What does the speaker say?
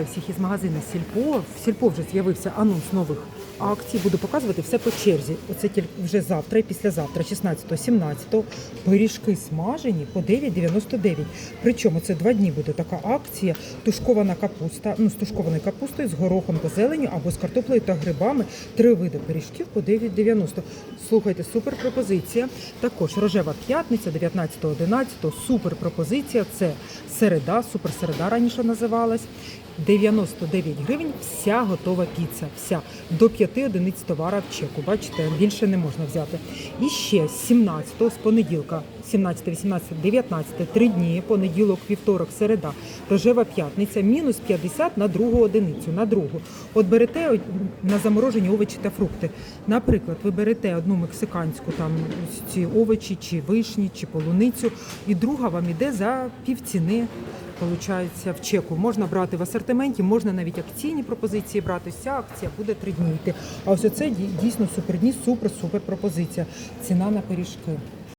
Всіх із магазину Сільпо. В Сільпо вже з'явився анонс нових акцій. Буду показувати все по черзі. Оце тільки вже завтра і післязавтра, 16-17, пиріжки смажені по 9,99. Причому це два дні буде така акція. Тушкована капуста, ну з тушкованою капустою, з горохом та зеленю або з картоплею та грибами. Три види пиріжків по 9,90. Слухайте, супер пропозиція. Також рожева п'ятниця, 19.11. Супер пропозиція. Це середа, супер середа раніше називалась. 99 гривень вся готова піца. Вся до 5 одиниць товара в чеку. Бачите, більше не можна взяти. І ще з 17 з понеділка, 17, 18, 19, 3 дні, понеділок, вівторок, середа, рожева п'ятниця, мінус 50 на другу одиницю, на другу. От берете на заморожені овочі та фрукти. Наприклад, ви берете одну мексиканську там ці овочі, чи вишні, чи полуницю, і друга вам іде за півціни. Получається, в чеку можна брати в асортименті, можна навіть акційні пропозиції брати. Вся акція буде три дні йти. А ось оце дійсно супердні, супер-супер пропозиція. Ціна на пиріжки.